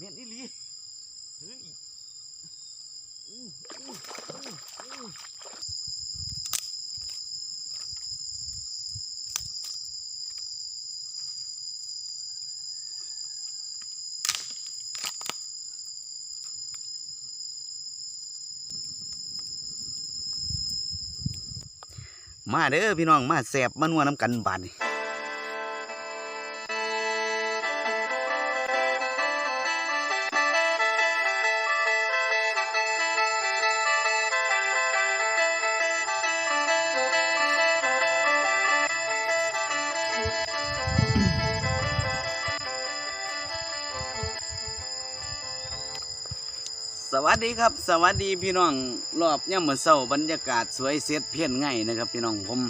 เมียนอีหลีเฮ้ยอู้อู้อู้อู้มาเด้อพี่น้องมาแสบมานัวน้ำกันบานนี่ สวัสดีครับ สวัสดีพี่น้องรอบย่ำมื้อเช้าบรรยากาศสวยเสียดเพี้ยนง่ายนะครับ พี่น้องผม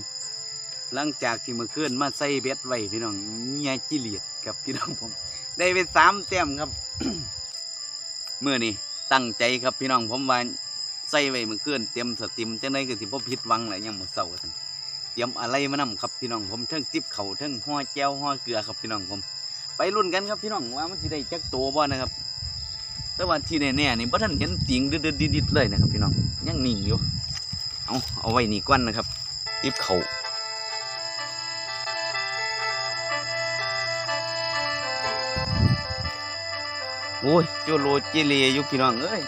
หลังจากที่เมื่อคืนมาใส่เบ็ดไว้พี่น้องเงียจิเลียดกับพี่น้องผม ได้ไปสามแต้มครับเมื่อนี้ตั้งใจครับพี่น้องผมว่าใส่ไว้เมื่อคืนเตรียมสติมจังไดก็สิบ่ผิดหวังแหละย่ำมื้อเช้าซั่นเตรียมอะไรมานํครับพี่น้องผมเทั้งติบเข่าเทั้งห่อแก้วห่อเกลือครับพี่น้องผม ไปรุ่นกันครับพี่น้องว่ามันสิได้จักโตบ่นะครับ แต่ว่าที่แน่ๆนี่บ่ทันเห็นติงดืดๆดิดๆเลยนะครับพี่น้องยังนิ่งอยู่เอาเอาไว้นี่ก่อนนะครับติบเขาโอ้ยโจโลเจเลอยู่พี่น้องเอ้ย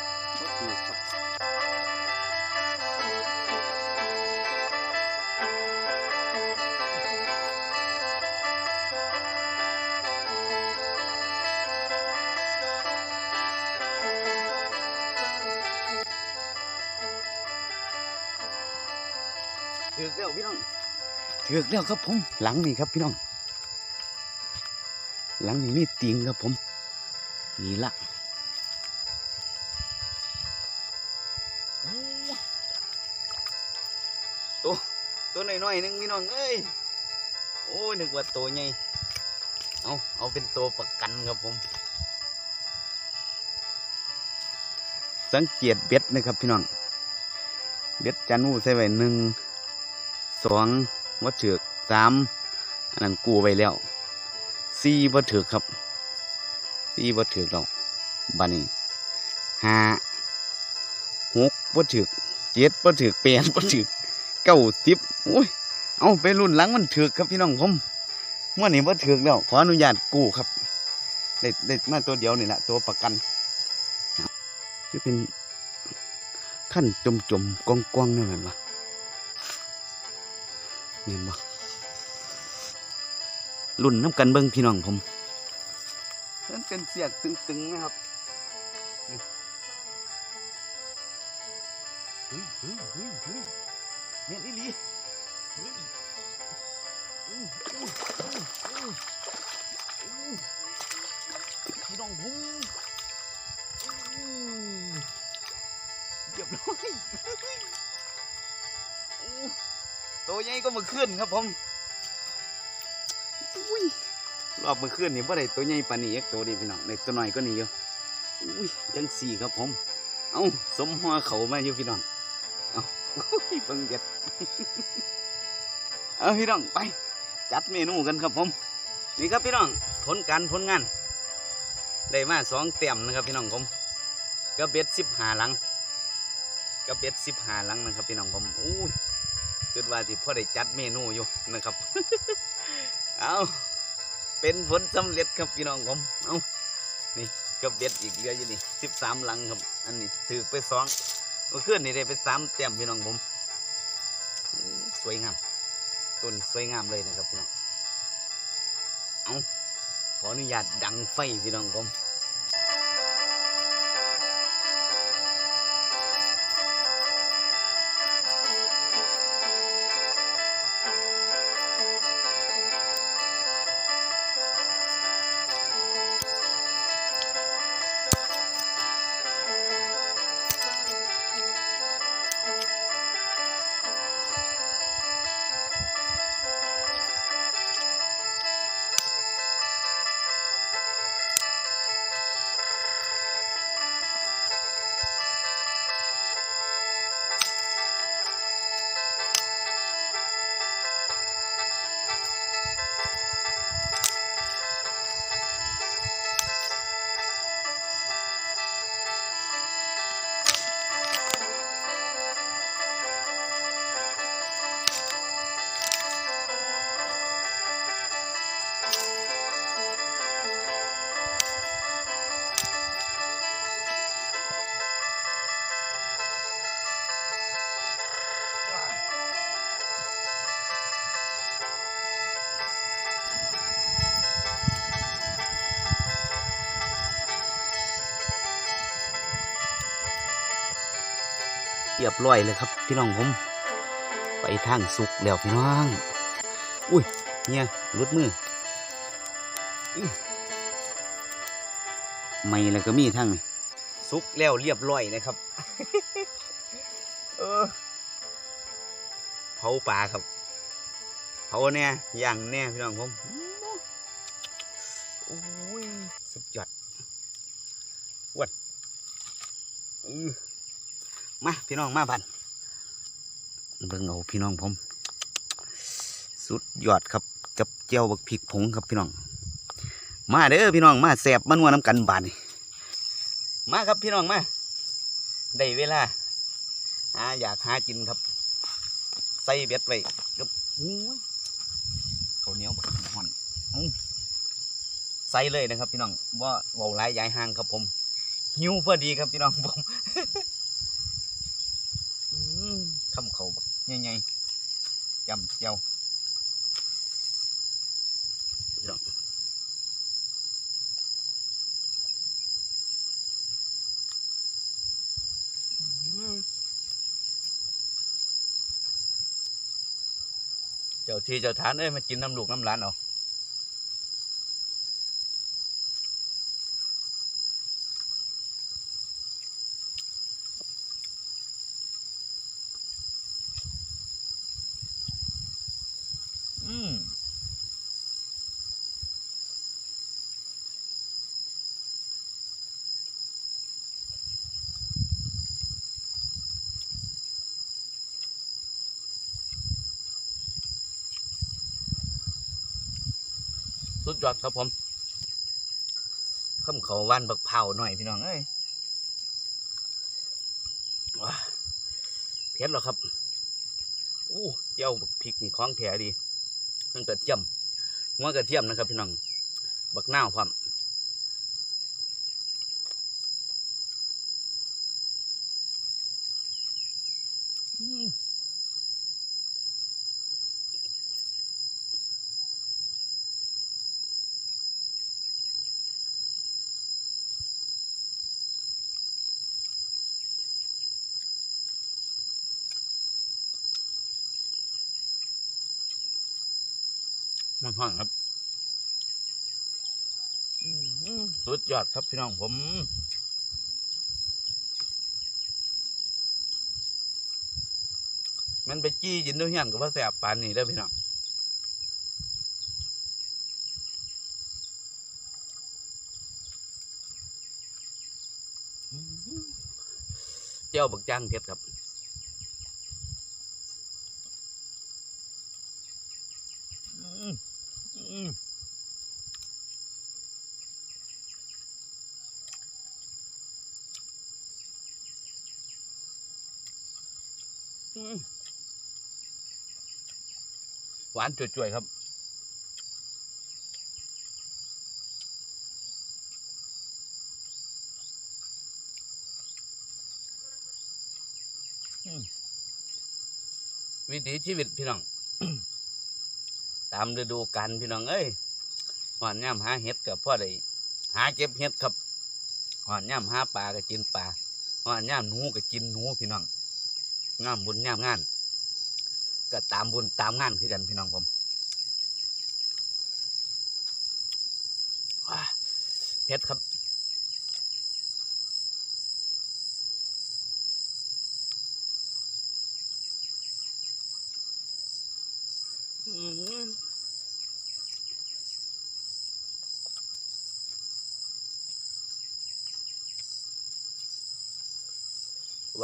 ถือกแล้วครับผม หลังนี่ครับพี่น้อง หลังนี่มีติงครับผม นี่ละตัวตัวน้อยๆหนึงพี่น้องเอ้ย โอ้ยนึกว่าตัวใหญ่ เอาเอาเป็นตัวประกันครับผม สังเกตเบ็ดนะครับพี่น้อง เบ็ดจันูใส่ไว้หนึ่งสอง วัดเถือกสามอันนั้นกูไว้แล้วสี่วัดเถือกครับสี่บ่ถือดอกบัดนี้ห้าหกบ่ถือกเจ็ดบ่ถือแปดบ่ถือเก้าสิบโอ้ยเอาไปรุ่นหลังมันถือครับพี่น้องผมเมื่อนี้บ่ถือแล้วขออนุญาตกูครับได้ได้มาตัวเดียวนี่แหละตัวประกันคือเป็นขั้นจมจมๆกองกองๆนั่นแหละวะ เห็นบ่รุ่นน้ำกันเบิ้งพี่น้องผมมันเป็นเสียกตึงๆนะครับเฮ้ยเฮ้ยเฮ้ยเฮ้ยเมียนอีหลีเฮ้ยพี่น้องผมเรียบร้อย ตัวใหญ่ก็มาขึ้นครับผมอุ้ยรอบเมื่อคืนนี่บ่ได้ตัวใหญ่ปานนี้เอกตัวนี้พี่น้องได้ตัวน้อยก็นี่อยู่อุ้ยจังสี่ครับผม เอ้าสมหัวเขามาอยู่พี่น้อง เอ้าอุ้ยเบิ่งเด็ดเอาพี่น้องไป จัดเมนูกันครับผม นี่ครับพี่น้องผลการผลงาน ได้มาสองเต็มนะครับพี่น้องผมกระเบ็ดสิบหาหลังกระเบ็ดสิบหาหลังนะครับพี่น้องผมอู้ย คิดว่าที่พ่อได้จัดเมนูอยู่นะครับ เอาเป็นผลสำเร็จครับพี่น้องผม เอานี่กระเบ็ดอีกเรืออยู่นี่สิบสามลังครับ อันนี้ถือไปสองเมื่อคืนนี่ได้ไปสามเต็มพี่น้องผม สวยงามต้นสวยงามเลยนะครับพี่น้อง เอาขออนุญาตดังไฟพี่น้องผม รียบร้อยเลยครับ พี่น้องผม ไปทางสุกแล้วพี่น้อง อุ้ยเนี่ยรุดมือไม่แล้วก็มีทั้งนี่สุกแล้วเรียบร้อยนะครับเออเผาปลาครับเผาเนี่ยย่างแน่พี่น้องผมโอ้ยสุดยอดวัดอือ มาพี่น้องมาบันเบิ่งเอาพี่น้องผม สุดยอดครับกับเจียวบักพริกผงครับพี่น้อง มาเด้อพี่น้องมาแสบมานัวน้ำกันบานมาครับพี่น้องมาได้เวลาหาอยากหากินครับ ใส่เบ็ดไว้กับข้าวเหนียวบักห่อนใส่เลยนะครับ พี่น้องว่าเบาหลายยายห่างครับผม หิวพอดีครับพี่น้องผม อื้อคำเขาบักใหญ่ๆจำเจียวพี่ อืมสุดยอดครับผมข้ามเขาว่านบักเผาหน่อยพี่น้องเอ้ยว้าเผ็ดเหรอครับ อู้เจ้าบักพริกนี่คล้องแถดี เพิ่งกระเทียมหัวกระเทียมนะครับพี่น้องบักหน้าความอืม มันห่อนครับอืมสุดยอดครับพี่น้องผม มันไปจี้ยินด้วยเฮียนกับว่าแสบปานนี้ได้อพี่น้องเจ้าบักจ้างเพชรครับ อืมอืมอืม หวานจ่วยๆครับวิถีชีวิตพี่น้อง ตามฤดูกาลพี่น้องเอ้ยหอนย่ำหาเห็ดกับพ่อได้หาเก็บเห็ดครับหอนย่ำหาปลาก็กินปลาหอนย่ำหนูก็กินหนูพี่น้องงามบุญย่ำงาน ก็ตามบุญตามงานคือกันพี่น้องผมเผ็ดครับ อืม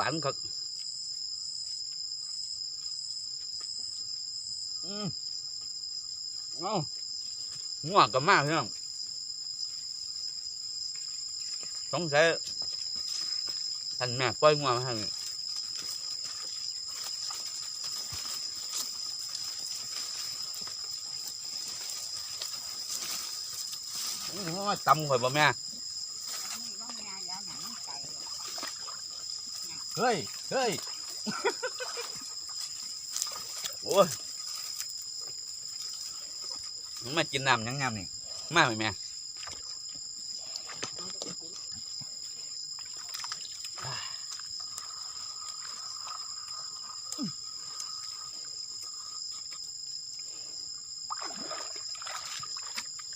หวานครับอืมเอ้างัวกับมากพี่น้องสงสัยท่านแม่ปล่อยงัวมาให้โอ้ยตำข่อยบ่แม่ เฮ้ย เฮ้ย โอ้ยมันมากินน้ำยังงามนี่ มากไหมแม่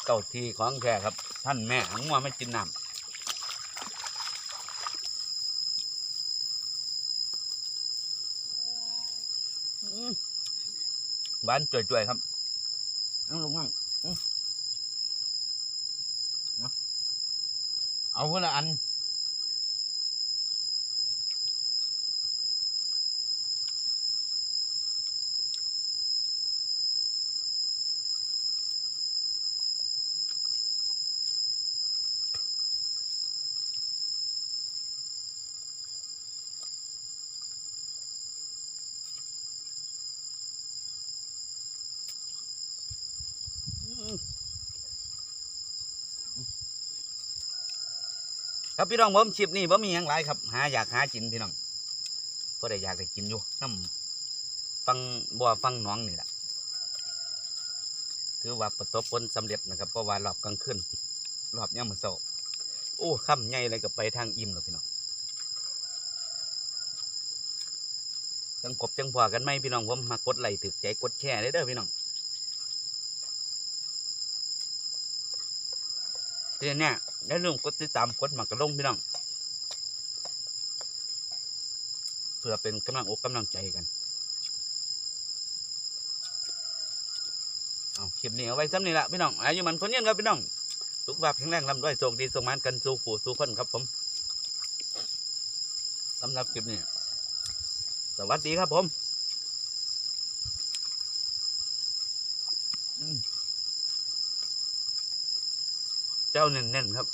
เต่าทีของแค่ครับ ท่านแม่หัวไม่กินน้ำ หวานจ่วยๆครับเอาลงมั่งอืมเอาเอาคนละอัน ครับพี่น้องผมชิปนี่ผมมีอย่างไรครับ หาอยากหากินพี่น้องก็ได้อยากได้กินอยู่น้ำฟังบัวฟังน้องนี่แหละถือว่าประสบผลสำเร็จนะครับเพราะว่ารอบกลางคืนรอบย่ามมือโซโอ้ค่ำใหญ่เลยก็ไปทางอิ่มแล้วพี่น้องจังกบจังพอกันไหมพี่น้องผมมากดไลค์ถึกใจกดแชร์ได้เด้อพี่น้อง เตือนเนี่ยอย่าลืมกดติดตามกดหมักกระลงพี่น้องเพื่อเป็นกำลังอกกำลังใจกันเอาคลิปนี้เอาไว้ซ้ำนี่ละพี่น้องอายุมันคนเย็นครับพี่น้องสุขภาพแข็งแรงลำด้วยโชคดีสมานกันสู่ผู้สู่คนครับผมสำหรับคลิปนี้สวัสดีครับผมอืม เจ้าเน่นๆครับ